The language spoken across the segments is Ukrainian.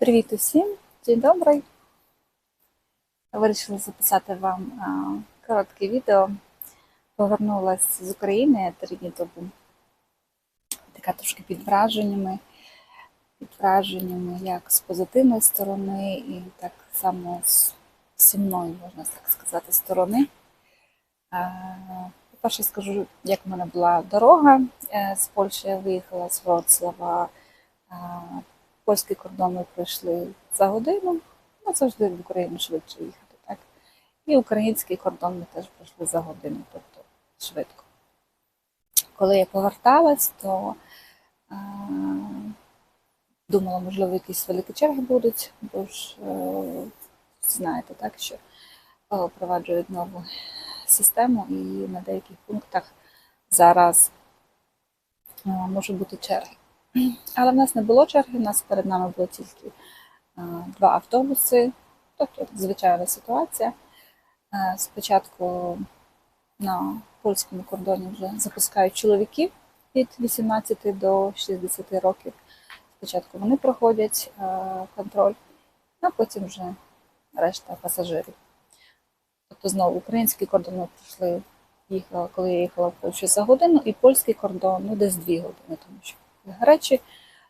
Привіт усім! День добрий! Вирішила записати вам коротке відео. Повернулася з України три дні тому. Така трошки під враженнями. Під враженнями як з позитивної сторони, і так само з сумної, можна так сказати, сторони. По-перше, скажу, як в мене була дорога Е, з Польщі. Я виїхала з Вроцлава. Польський кордон ми пройшли за годину, ну завжди в Україну швидше їхати, так? І український кордон ми теж пройшли за годину, тобто швидко. Коли я поверталась, то а, думала, можливо, якісь великі черги будуть, бо ж е, знаєте, так, що е, впроваджують нову систему і на деяких пунктах зараз е, можуть бути черги. Але в нас не було черги, у нас перед нами було тільки два автобуси, тобто звичайна ситуація. Е, Спочатку на польському кордоні вже запускають чоловіків від 18 до 60 років. Спочатку вони проходять е, контроль, а потім вже решта пасажирів. Тобто знову український кордон ми пройшли, коли я їхала в Польщу за годину, і польський кордон ну, десь дві години, тому що речі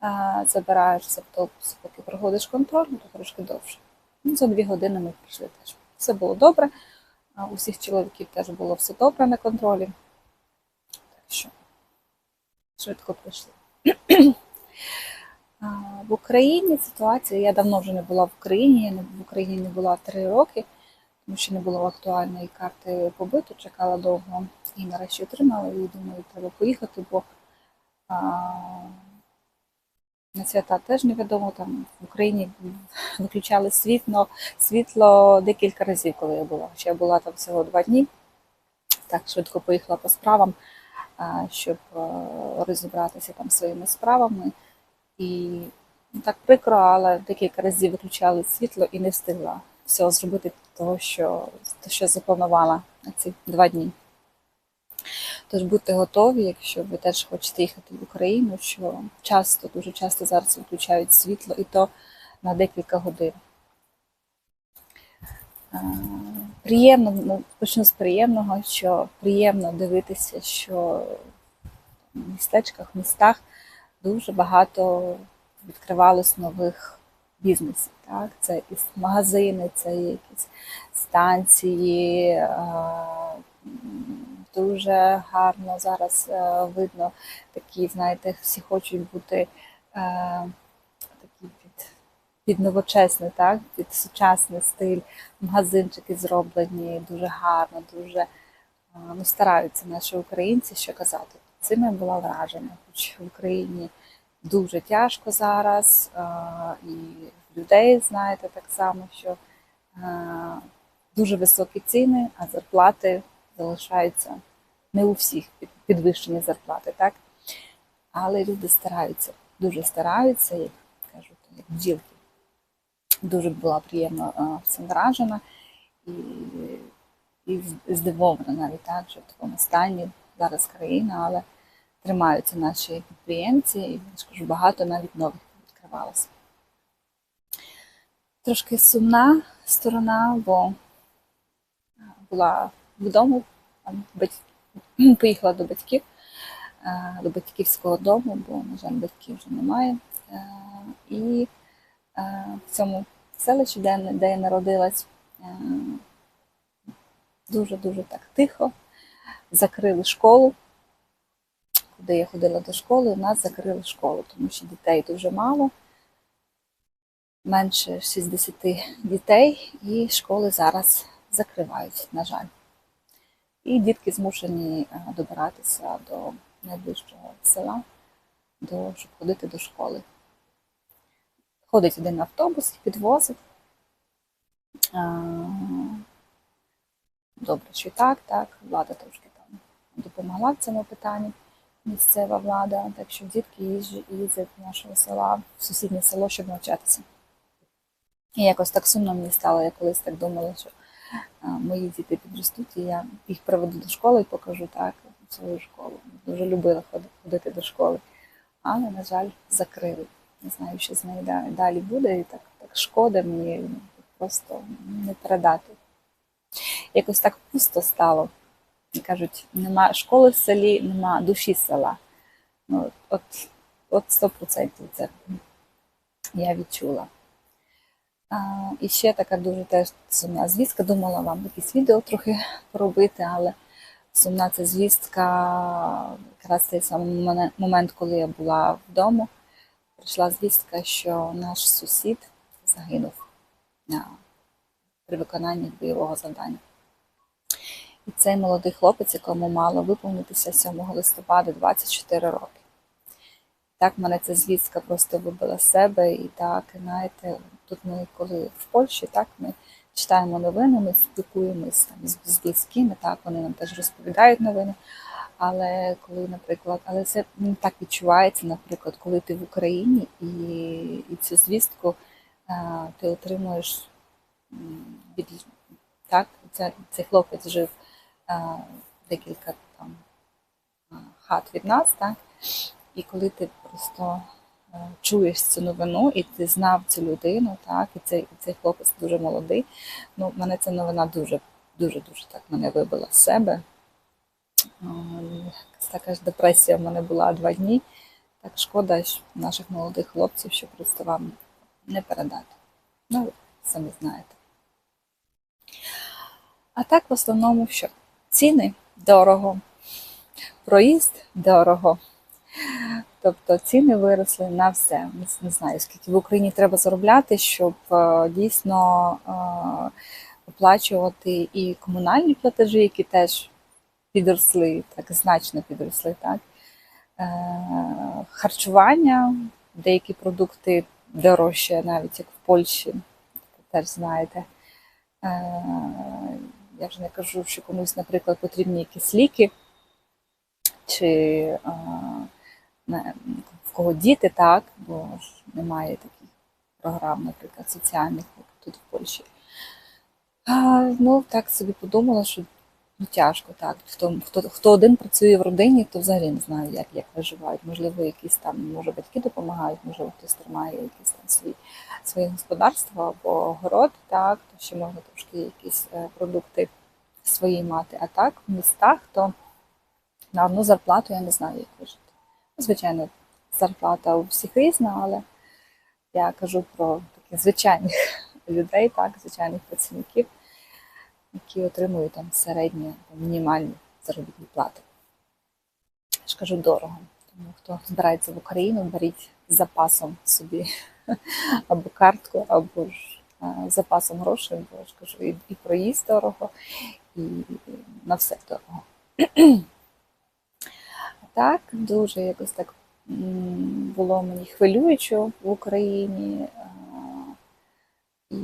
а, забираєш з автобусу, поки проходиш контроль, ну, то трошки довше. Ну, за дві години ми прийшли теж. Все було добре. А, у всіх чоловіків теж було все добре на контролі. Так що швидко прийшли. В Україні ситуація, я давно вже не була в Україні, я в Україні не була три роки, тому що не було актуальної карти побиту, чекала довго і нарешті отримала, і думаю, треба поїхати, бо на свята теж невідомо. Там в Україні виключали світло, світло декілька разів, коли я була. Ще я була там всього два дні. Так швидко поїхала по справам, щоб розібратися там своїми справами. І ну, так прикро, але декілька разів виключали світло і не встигла всього зробити того, що, що запланувала на ці два дні. Тож будьте готові, якщо ви теж хочете їхати в Україну, що часто, дуже часто зараз виключають світло, і то на декілька годин. Приємно, ну, почну з приємного, що приємно дивитися, що в містечках, в містах дуже багато відкривалось нових бізнесів. Так? Це якісь магазини, це якісь станції. Дуже гарно зараз е, видно такі, знаєте, всі хочуть бути е, такі під, під новочесний, так? під сучасний стиль. Магазинчики зроблені дуже гарно, дуже е, ну, стараються наші українці, що казати. Цим я була вражена, хоч в Україні дуже тяжко зараз, е, і людей, знаєте, так само, що е, дуже високі ціни, а зарплати залишаються не у всіх під- підвищені зарплати, так? Але люди стараються, дуже стараються, як кажуть, як бджілки. Дуже була приємно е, цим вражена і, і здивована навіть так, що в такому стані зараз країна, але тримаються наші підприємці, і я багато навіть нових відкривалося. Трошки сумна сторона, бо була вдома, там, бать- поїхала до батьків, е, до батьківського дому, бо, на жаль, батьків вже немає. Е, І е, в цьому селищі, де, де я народилась, дуже-дуже так тихо. Закрили школу, куди я ходила до школи, у нас закрили школу, тому що дітей дуже мало, менше 60 дітей, і школи зараз закривають, на жаль. І дітки змушені е, добиратися до найближчого села, до, щоб ходити до школи. Ходить один автобус, підвозить. Добре, що так, так, влада трошки там допомогла в цьому питанні, місцева влада, так що дітки їздять з нашого села в сусіднє село, щоб навчатися. І якось так сумно мені стало, я колись так думала, що мої діти підростуть, і я їх приведу до школи і покажу так свою школу. Дуже любила ходити до школи, але, на жаль, закрили. Не знаю, що з нею далі буде, і так, так шкода мені просто не передати. Якось так пусто стало. Кажуть, нема школи в селі, нема душі села. Ну, от, от 100% це я відчула. І ще така дуже теж сумна звістка. Думала вам якісь відео трохи поробити, але сумна ця звістка, якраз цей самий момент, коли я була вдома, прийшла звістка, що наш сусід загинув при виконанні бойового завдання. І цей молодий хлопець, якому мало виповнитися 7 листопада 24 роки. Так мене ця звістка просто вибила з себе. І так, знаєте, тут ми, коли в Польщі, так ми читаємо новини, ми спілкуємося там, з, близькими, так вони нам теж розповідають новини. Але коли, наприклад, але це не так відчувається, наприклад, коли ти в Україні і, і цю звістку а, ти отримуєш від так, ця, цей хлопець жив а, декілька там хат від нас, так, і коли ти просто чуєш цю новину, і ти знав цю людину, так, і цей, цей хлопець дуже молодий. Ну, мене ця новина дуже, дуже, дуже так мене вибила з себе. Така ж депресія в мене була два дні. Так шкода що наших молодих хлопців, що просто вам не передати. Ну, ви самі знаєте. А так в основному що? Ціни дорого, проїзд дорого. Тобто ціни виросли на все. Не- знаю, скільки в Україні треба заробляти, щоб е, дійсно е, оплачувати і комунальні платежі, які теж підросли, так значно підросли, так. Е, Харчування, деякі продукти дорожче, навіть як в Польщі, теж знаєте. Я вже не кажу, що комусь, наприклад, потрібні якісь ліки, чи в кого діти, так, бо ж немає таких програм, наприклад, соціальних, як тут в Польщі. А, ну, так собі подумала, що ну, тяжко, так. Хто, хто, хто один працює в родині, то взагалі не знаю, як, як виживають. Можливо, якісь там, може, батьки допомагають, можливо, хтось тримає якісь там свої, своє господарство або город, так, то ще можна трошки якісь е, продукти свої мати. А так, в містах, то на одну зарплату я не знаю, як вижити. Ну, Звичайно, зарплата у всіх різна, але я кажу про таких звичайних людей, так, звичайних працівників, які отримують там середні, мінімальні заробітні плати. Я ж кажу дорого. Тому хто збирається в Україну, беріть з запасом собі або картку, або ж е, запасом грошей, бо я ж кажу, і, і проїзд дорого, і на все дорого. Так, дуже якось так було мені хвилюючо в Україні. І,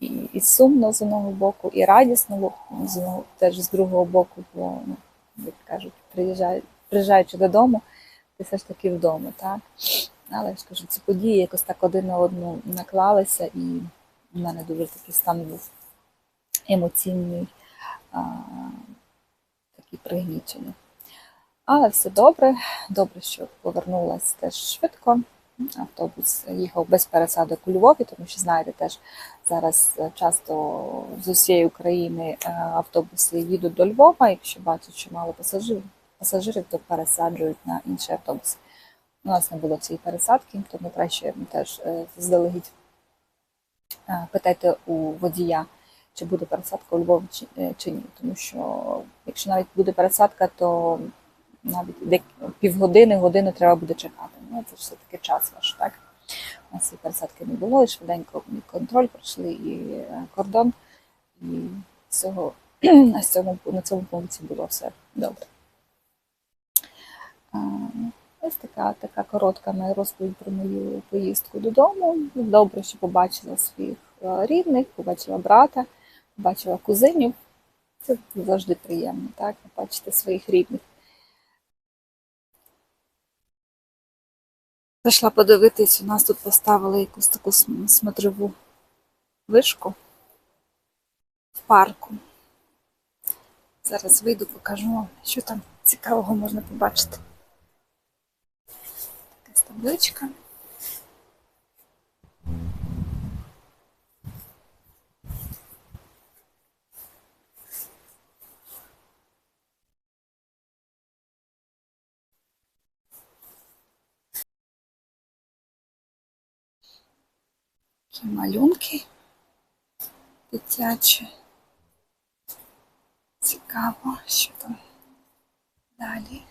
і, і сумно з одного боку, і радісно з одного, теж з другого боку, бо, ну, як кажуть, приїжджай, приїжджаючи додому, ти все ж таки вдома. Так? Але я ж кажу, ці події якось так один на одну наклалися, і в мене дуже такий стан був емоційний, такий пригнічений. Але все добре. Добре, що повернулася теж швидко. Автобус їхав без пересадок у Львові, тому що знаєте, теж зараз е, часто з усієї України е, автобуси їдуть до Львова. Якщо бачать, що мало пасажирів, пасажирів, то пересаджують на інші автобуси. У нас не було цієї пересадки, тому краще теж е, заздалегідь питайте у водія, чи буде пересадка у Львові чи, е, чи ні. Тому що якщо навіть буде пересадка, то навіть дек- півгодини, годину треба буде чекати. Ну, це ж все-таки час ваш, так? У нас і пересадки не було, і швиденько контроль пройшли, і е, кордон, і цього, на, цьому, на цьому пункті було все добре. Ось така, така коротка моя розповідь про мою поїздку додому. Добре, що побачила своїх е, рідних, побачила брата, побачила кузинів. Це завжди приємно, так? Бачити своїх рідних. Зайшла подивитись, у нас тут поставили якусь таку смотрову вишку в парку. Зараз вийду, покажу вам, що там цікавого можна побачити. якась табличка. Такі малюнки дитячі. Цікаво, що там далі.